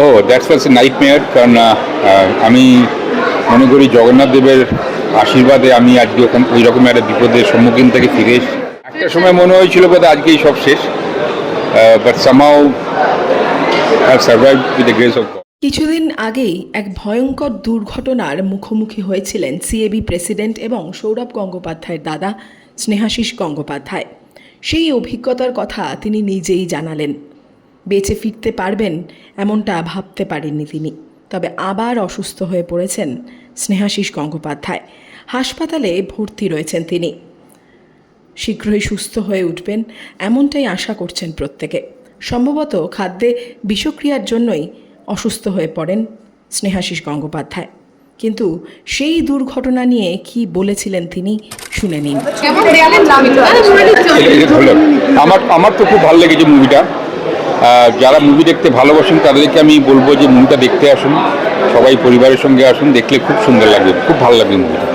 O that's was A night মেয়ার কারণ আমি মনে করি জগন্নাথ দেবের আশীর্বাদে আমি আজকে ওখান, ওই রকম একটা বিপদের সম্মুখীন থেকে ফিরে এসেছি। একটা সময় মনে হয়েছিল বোধ আজকেই সব শেষ বাট সামাও কিছুদিন আগেই এক ভয়ঙ্কর দুর্ঘটনার মুখোমুখি হয়েছিলেন সিএবি প্রেসিডেন্ট এবং সৌরভ গঙ্গোপাধ্যায়ের দাদা স্নেহাশিস গঙ্গোপাধ্যায়। সেই অভিজ্ঞতার কথা তিনি নিজেই জানালেন। বেঁচে ফিরতে পারবেন এমনটা ভাবতে পারেননি তিনি। তবে আবার অসুস্থ হয়ে পড়েছেন স্নেহাশিস গঙ্গোপাধ্যায়। হাসপাতালে ভর্তি রয়েছেন তিনি। শীঘ্রই সুস্থ হয়ে উঠবেন এমনটাই আশা করছেন প্রত্যেকে। সম্ভবত খাদ্যে বিষক্রিয়ার জন্যই অসুস্থ হয়ে পড়েন স্নেহাশিস গঙ্গোপাধ্যায়। কিন্তু সেই দুর্ঘটনা নিয়ে কি বলেছিলেন তিনি শুনে নিন। আমার আমার তো খুব ভালো লেগেছে মুভিটা যারা মুভি দেখতে ভালোবাসেন তাদেরকে আমি বলব যে মুভিটা দেখতে আসুন। সবাই পরিবারের সঙ্গে আসুন দেখলে খুব সুন্দর লাগবে খুব ভালো লাগবে মুভিটা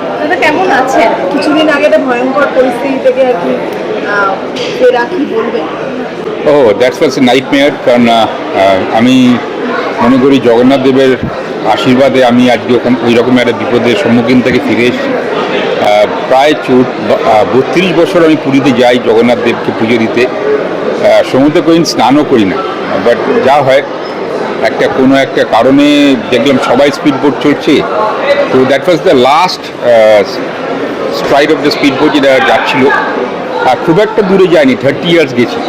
কেমন আছেন? কিছুদিন আগে একটা ভয়ঙ্কর পরিস্থিতি থেকে আর কি ফেরা কি বলবেন? ও দ্যাটস ওয়াজ এ নাইট মেয়ার কারণ আমি মনে করি জগন্নাথ দেবের আশীর্বাদে আমি আজকে ওখান ওই রকম একটা বিপদের সম্মুখীন থেকে ফিরে এসেছি। প্রায় বত্রিশ বছর আমি পুরীতে যাই, জগন্নাথ দেবকে পুজো দিতে। সমুদ্রে কোনোদিন স্নানও করি না বাট যা হয়, একটা কোনো একটা কারণে দেখলাম সবাই স্পিড বোট চড়ছে। তো that was the last stride of the speed boat যেটা যাচ্ছিল। আর খুব একটা দূরে যায়নি থার্টি ইয়ার্স গেছি।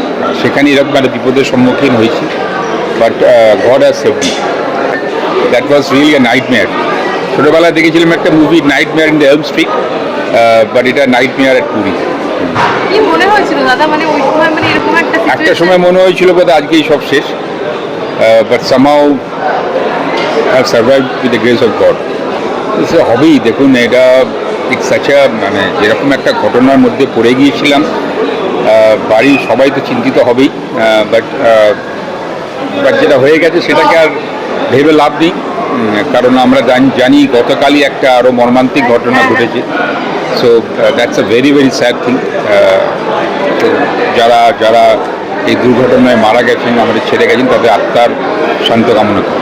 সেখানে এরকম একটা বিপদের সম্মুখীন হয়েছি but God has safety that was really nightmare ছোটোবেলায় দেখেছিলাম একটা movie nightmare in the Elm Street but এটা নাইট মেয়ার এট পুরী মনে মানে একটা সময় মনে হয়েছিল বোধ আজকেই সব শেষ। But somehow have survive with the grace of God সে হবেই দেখুন এটা ঠিক সাচা মানে যেরকম একটা ঘটনার মধ্যে পড়ে গিয়েছিলাম। বাড়ির সবাই তো চিন্তিত হবেই বাট বাট যেটা হয়ে গেছে সেটাকে আর ভেবে লাভ নেই। কারণ আমরা জান- জানি গতকালই একটা আরও মর্মান্তিক ঘটনা ঘটেছে। So that's a very very sad thing যারা যারা এই দুর্ঘটনায় মারা গেছেন, আমাদের ছেড়ে গেছেন, তাদের আত্মার শান্ত কামনা করি।